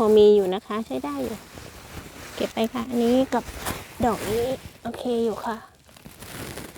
พอมีอยู่นะคะ ใช้ได้อยู่ เก็บไปค่ะ อันนี้กับดอกนี้ โอเคอยู่ค่ะ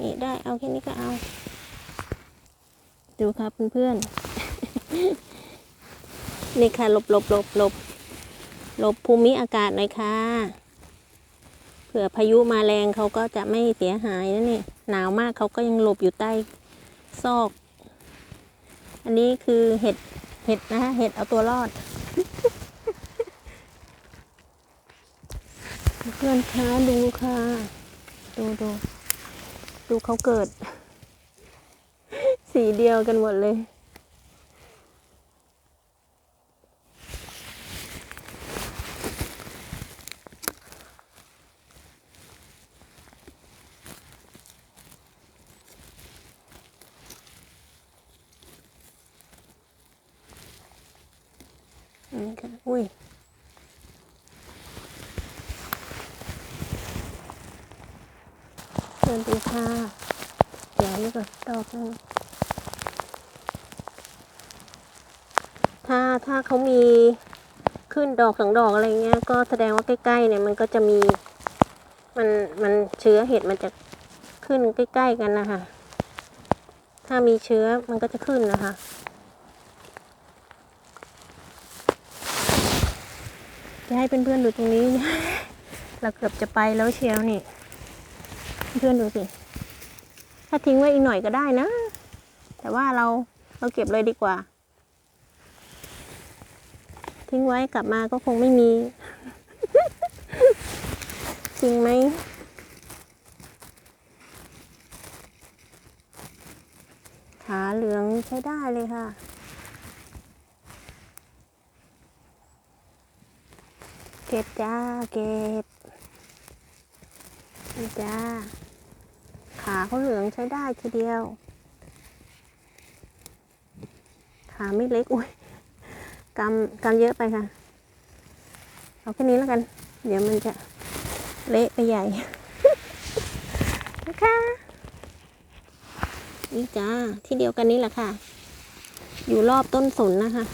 นี่ได้เอาแค่นี้ก็เอา ดูค่ะเพื่อนๆ นี่ค่ะหลบหลบหลบหลบหลบภูมิอากาศหน่อยค่ะเผื่อพายุมาแรงเขาก็จะไม่เสียหายนะนี่หนาวมากเขาก็ยังหลบอยู่ใต้ซอก อันนี้คือเห็ดเห็ดนะคะเห็ดเอาตัวรอด เพื่อนคะดูค่ะ ดูดูดูเขาเกิด สีเดียวกันหมดเลย นี่ค่ะ อุ้ย เดินดีค่ะเดี๋ยวนี่ก่อนดอกนึงถ้าถ้าเขามีขึ้นดอกสองดอกอะไรเงี้ย ก็แสดงว่าใกล้ๆเนี่ยมันก็จะมี มันมันเชื้อเห็ดมันจะขึ้นใกล้ ๆกันนะคะ ถ้ามีเชื้อมันก็จะขึ้นนะคะจะให้เพื่อนๆดูตรงนี้ เราเกือบจะไปแล้วเชียวนี่ เพื่อนดูสิ ถ้าทิ้งไว้อีกหน่อยก็ได้นะ แต่ว่าเราเราเก็บเลยดีกว่า ทิ้งไว้กลับมาก็คงไม่มี จริงไหมขาเหลืองใช้ได้เลยค่ะเก็บจ้าเก็บจ้า ขาเขาเหลืองใช้ได้ทีเดียว ขาไม่เล็ก อุ้ยกำกำเยอะไปค่ะ เอาแค่นี้แล้วกัน เดี๋ยวมันจะเละไปใหญ่นะคะนี่จ้า ที่เดียวกันนี้แหละค่ะ อยู่รอบต้นสนนะคะ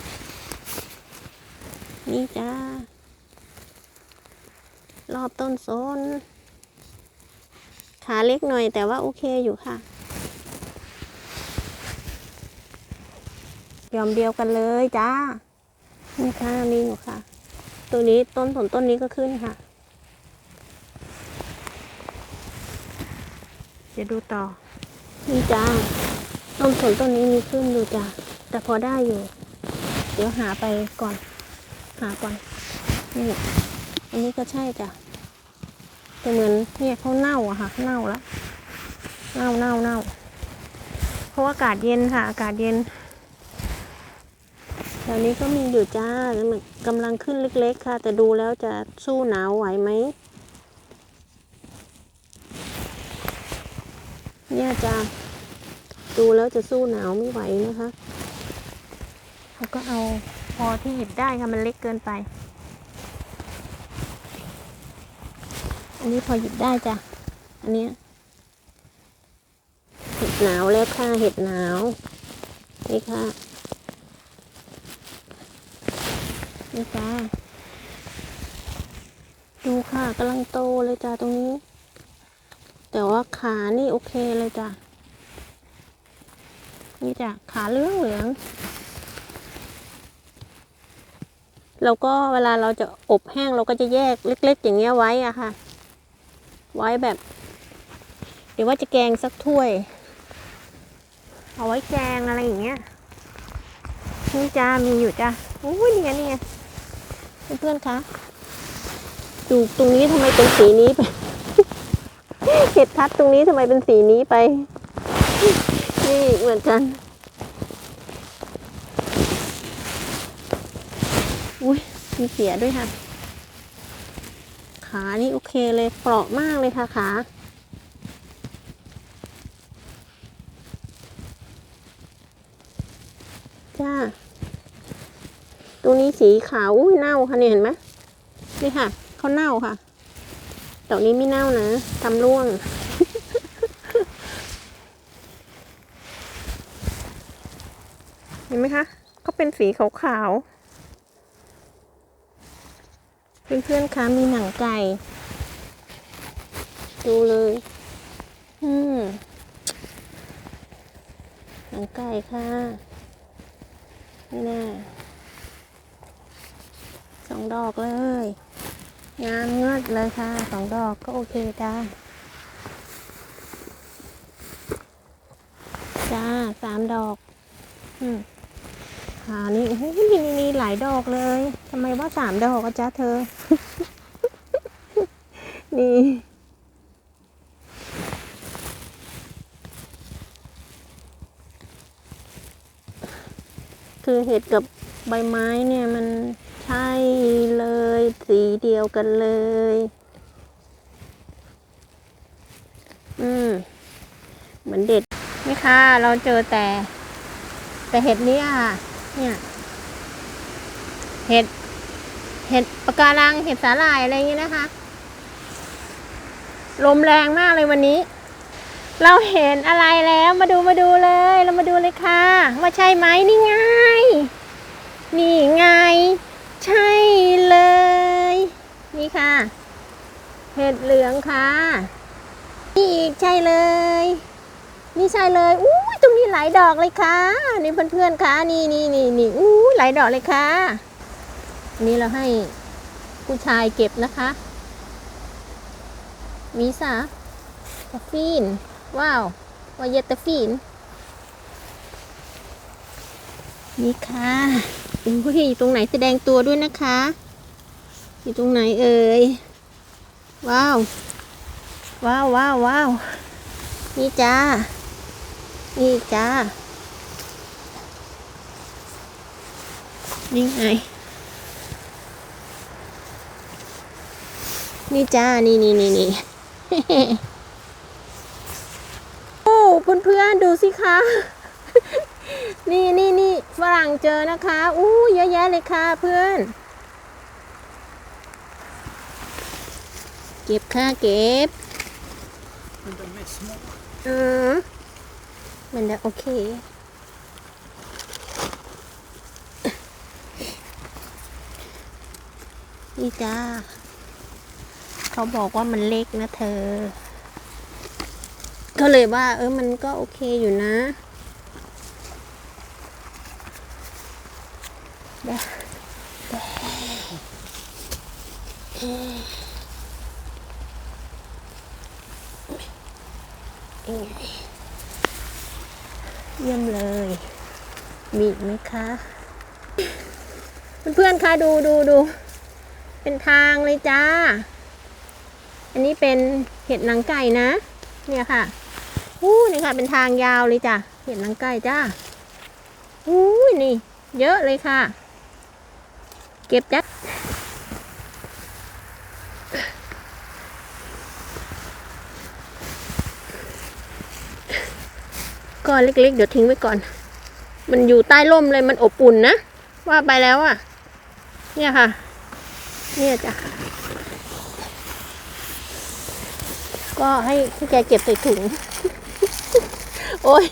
นี่จ้า รอบต้นสน ขาเล็กหน่อยแต่ว่าโอเคอยู่ค่ะยอมเดียวกันเลยจ้า นี่ค่ะนี่อยู่ค่ะ ตัวนี้ต้นผลต้นนี้ก็ขึ้นค่ะ เดี๋ยวดูต่อ นี่จ้า ต้นผลต้นนี้มีขึ้นดูจ้า แต่พอได้อยู่ เดี๋ยวหาไปก่อน หาก่อน นี่ อันนี้ก็ใช่จ้ะ แต่เหมือนเนี่ยเขาเน่าอะค่ะ เน่าแล้วเน่าเน่าเน่าเพราะอากาศเย็นค่ะ อากาศเย็นแถวนี้ก็มีอยู่จ้ามันกำลังขึ้นเล็ก ๆ ค่ะ แต่ดูแล้วจะสู้หนาวไหวไหมเนี่ยจ้าดูแล้วจะสู้หนาวไม่ไหวนะคะเขาก็เอาพอที่หยิบได้ค่ะ มันเล็กเกินไป อันนี้พอหยิบได้จ้ะ อันเนี้ยเห็ดหนาวแล้วค่ะเห็ดหนาว นี่ค่ะ นี่จ้าดูค่ะกำลังโตเลยจ้าตรงนี้ แต่ว่าขานี่โอเคเลยจ้ะนี่จ้ะขาเหลืองเหลืองแล้วก็เวลาเราจะอบแห้งเราก็จะแยกเล็ก ๆ อย่างเงี้ยไว้อะค่ะ ไว้แบบ เดี๋ยวว่าจะแกงสักถ้วย เอาไว้แกงอะไรอย่างเงี้ยนี่จ้ามีอยู่จ้าอุ้ยนี่ไงนี่ไงเพื่อนๆคะดูตรงนี้ทำไมเป็นสีนี้ไปเห็ดทัดตรงนี้ทำไมเป็นสีนี้ไป นี่เหมือนกันอุ้ยมีเสียด้วยค่ะ ขานี่โอเคเลยเปราะมากเลยค่ะขาจ้า ตัวนี้สีขาวอุ้ยเน่าค่ะเนี่ยเห็นไหมนี่ค่ะเขาเน่าค่ะดอกนี้ไม่เน่านะทำร่วง เห็นไหมคะเขาเป็นสีขาวๆ เพื่อนๆคะมีหนังไก่ ดูเลย อืมหนังไก่ค่ะ นี่แน่สองดอกเลย งามเงืดเลยค่ะ สองดอกก็โอเคจ้าจ้าสามดอก อืม อ่านี่โอ้โหนี่นี่หลายดอกเลยทำไมว่าสามดอกอะจ๊ะเธอ นี่คือเห็ดกับใบไม้เนี่ยมันใช่เลยสีเดียวกันเลย อืมเหมือนเด็ดนี่ค่ะ เราเจอแต่ แต่เห็ดนี้อะ เนี่ยเห็ด เห็ดปะการัง เห็ดสาหร่ายอะไรอย่างเงี้ยนะคะ ลมแรงมากเลยวันนี้ เราเห็นอะไรแล้วมาดูมาดูเลย เรามาดูเลยค่ะว่าใช่ไหมนี่ไง นี่ไง ใช่เลย นี่ค่ะ เห็ดเหลืองค่ะ นี่อีกใช่เลย นี่ใช่เลยอู้ หลายดอกเลยค่ะนี่เพื่อนๆค่ะนี่นี่นี่นี่อู้หลายดอกเลยค่ะอันนี่เราให้ผู้ชายเก็บนะคะวีซ่าตฟีน ว้าววายตฟีน นี่ค่ะอุ้ยอยู่ตรงไหนแสดงตัวด้วยนะคะ อยู่ตรงไหนเอ่ย ว้าว ว้าวว้าวว้าวนี่จ้า นี่จ้า นี่ไง นี่จ้า นี่นี่นี่นี่โอ้เพื่อนๆดูสิคะ นี่นี่นี่ฝรั่งเจอนะคะ อู้เยอะแยะเลยค่ะเพื่อน เก็บค่ะเก็บ Men de är små. อื มันจะโอเค นี่จ้า เขาบอกว่ามันเล็กนะเธอ ก็เลยว่า เออมันก็โอเคอยู่นะเดี๋ยวเดี๋ยวเอ๊ะยังไง เยี่ยมเลย มีอีกไหมคะ เพื่อนๆคะดูดูดู เป็นทางเลยจ้า อันนี้เป็นเห็ดหนังไก่นะ เนี่ยค่ะอู้นี่ค่ะ เป็นทางยาวเลยจ้ะ เห็ดหนังไก่จ้าอู้นี่ เยอะเลยค่ะ เก็บจ้ะ ก็เล็ก ๆ เดี๋ยวทิ้งไว้ก่อน มันอยู่ใต้ร่มเลยมันอบอุ่นนะ ว่าไปแล้วอะ เนี่ยค่ะ เนี่ยจ้ะ ก็ให้ให้แกเก็บใส่ถุง โอ้ย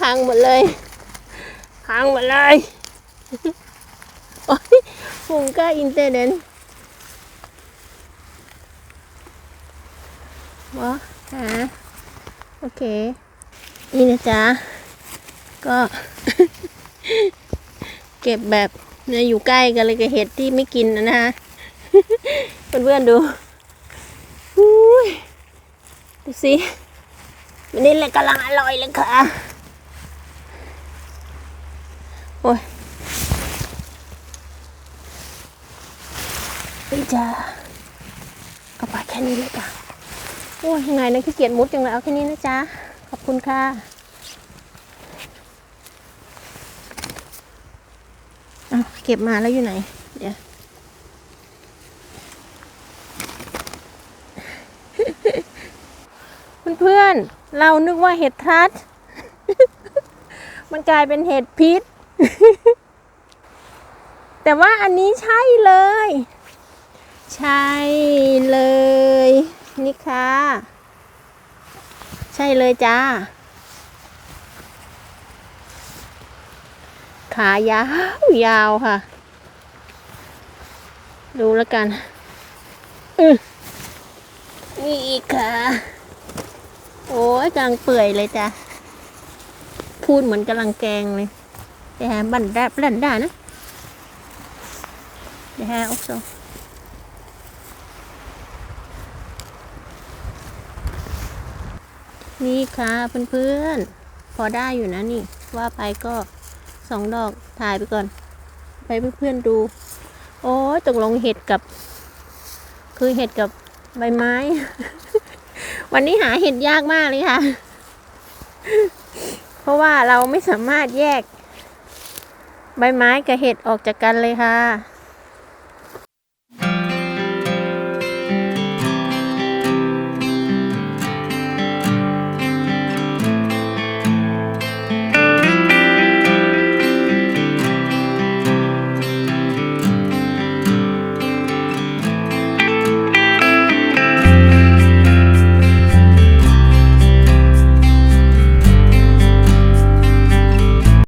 พังหมดเลย พังหมดเลย โอ้ยหุงก็อินเทอร์เน็ตวะหาโอเค นี่นะจ๊ะ ก็ เก็บแบบเนี่ยอยู่ใกล้กันเลยกับเห็ดที่ไม่กินนะนะเพื่อนๆดูอุ้ยดูสิวันนี้เลยกำลังอร่อยเลยค่ะ โอ้ยนี่จ้าเอาไปแค่นี้เลยจ้ะโอ้ยยังไงนะขี้เกียจมุดจังเลยเอาแค่นี้นะจ๊ะ ขอบคุณค่ะเอาเก็บมาแล้วอยู่ไหน เดี๋ยวเพื่อนๆเรานึกว่าเห็ดทรัสมันกลายเป็นเห็ดพิษ แต่ว่าอันนี้ใช่เลย ใช่เลย นี่ค่ะ ใช่เลยจ้า ขายาวยาวค่ะ ดูแล้วกัน อือนี่อีกค่ะ โอ้ยกำลังเปื่อยเลยจ้ะ พูดเหมือนกำลังแกงเลยเดี๋ยวหาบันดาบันดานะเดี๋ยวหาออกซ นี่ค่ะเพื่อนๆ พอได้อยู่นะนี่ ว่าไปก็สองดอกถ่ายไปก่อน ไปเพื่อนๆดู โอ้ยตกลงเห็ดกับ คือเห็ดกับใบไม้ วันนี้หาเห็ดยากมากเลยค่ะ เพราะว่าเราไม่สามารถแยก ใบไม้กับเห็ดออกจากกันเลยค่ะ